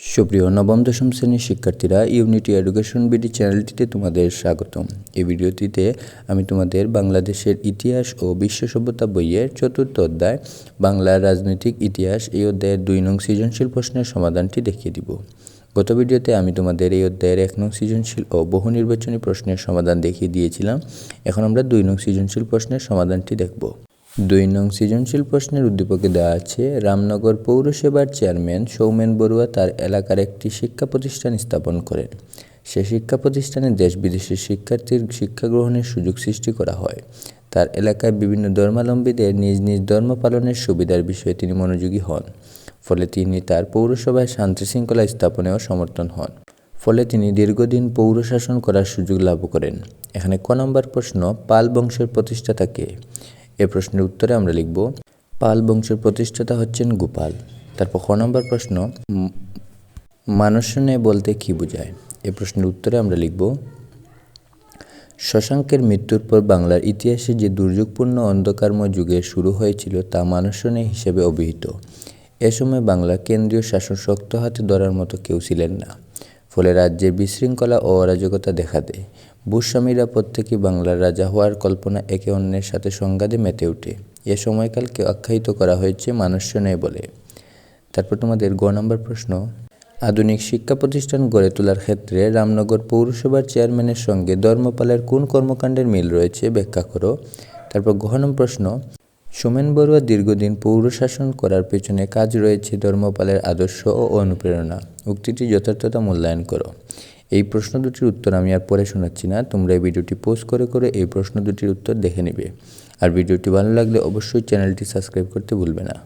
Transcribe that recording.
সুপ্রিয় নবম, দশম শ্রেণির শিক্ষার্থীরা ইউনিটি এডুকেশন বিডি চ্যানেলটিতে তোমাদের স্বাগতম। এই ভিডিওটিতে আমি তোমাদের বাংলাদেশের ইতিহাস ও বিশ্ব সভ্যতা বইয়ের চতুর্থ অধ্যায় বাংলার রাজনৈতিক ইতিহাস, এই অধ্যায়ের দুই নং সৃজনশীল প্রশ্নের সমাধানটি দেখিয়ে দিব। গত ভিডিওতে আমি তোমাদের এই অধ্যায়ের এক নং সৃজনশীল ও বহু নির্বাচনী প্রশ্নের সমাধান দেখিয়ে দিয়েছিলাম। এখন আমরা দুই নং সৃজনশীল প্রশ্নের সমাধানটি দেখব। দুই নং সৃজনশীল প্রশ্নের উদ্দীপকে দেওয়া আছে, রামনগর পৌরসভার চেয়ারম্যান সৌমেন বড়ুয়া তার এলাকার একটি শিক্ষা প্রতিষ্ঠান স্থাপন করেন। সে শিক্ষা প্রতিষ্ঠানে দেশ বিদেশের শিক্ষার্থীর শিক্ষা গ্রহণের সুযোগ সৃষ্টি করা হয়। তার এলাকায় বিভিন্ন ধর্মাবলম্বীদের নিজ নিজ ধর্ম পালনের সুবিধার বিষয়ে তিনি মনোযোগী হন। ফলে তিনি তার পৌরসভায় শান্তি শৃঙ্খলা স্থাপনেও সমর্থন হন। ফলে তিনি দীর্ঘদিন পৌরশাসন করার সুযোগ লাভ করেন। এখানে ক নম্বর প্রশ্ন, পাল বংশের প্রতিষ্ঠাতা কে? এ প্রশ্নের উত্তরে আমরা লিখব পাল বংশের প্রতিষ্ঠাতা হচ্ছেন গোপাল। তারপর খ নম্বর প্রশ্ন উম, মানুষনে বলতে কি বোঝায়? এ প্রশ্নের উত্তরে আমরা লিখব শশাঙ্কের মৃত্যুর পর বাংলার ইতিহাসে যে দুর্যোগপূর্ণ অন্ধকারময় যুগের শুরু হয়েছিল তা মানুষনে হিসেবে অভিহিত। এ সময় বাংলা কেন্দ্রীয় শাসন শক্ত হাতে ধরার মতো কেউ ছিলেন না। ফলে রাজ্যের বিশৃঙ্খলা ও অরাজকতা দেখা দেয়। ভূস্বামীরা প্রত্যেকে বাংলার রাজা হওয়ার কল্পনা একে অন্যের সাথে সংঘাতে মেতে ওঠে। এ সময়কালকে আখ্যায়িত করা হয়েছে মানুষ্যনয় বলে। তারপর তোমাদের গ নম্বর প্রশ্ন। আধুনিক শিক্ষা প্রতিষ্ঠান গড়ে তোলার ক্ষেত্রে রামনগর পৌরসভার চেয়ারম্যানের সঙ্গে ধর্মপালের কোন কর্মকাণ্ডের মিল রয়েছে ব্যাখ্যা করো। তারপর গহনম প্রশ্ন। সোমেন বড়ুয়া দীর্ঘদিন পৌরশাসন করার পেছনে কাজ রয়েছে ধর্মপালের আদর্শ ও অনুপ্রেরণা। উক্তিটি যথার্থতা মূল্যায়ন করো। এই প্রশ্ন দুটির উত্তর আমি আর পরে শোনাচ্ছি না। তোমরা এই ভিডিওটি পোস্ট করে করে এই প্রশ্ন দুটির উত্তর দেখে নেবে। আর ভিডিওটি ভালো লাগলে অবশ্যই চ্যানেলটি সাবস্ক্রাইব করতে ভুলবে না।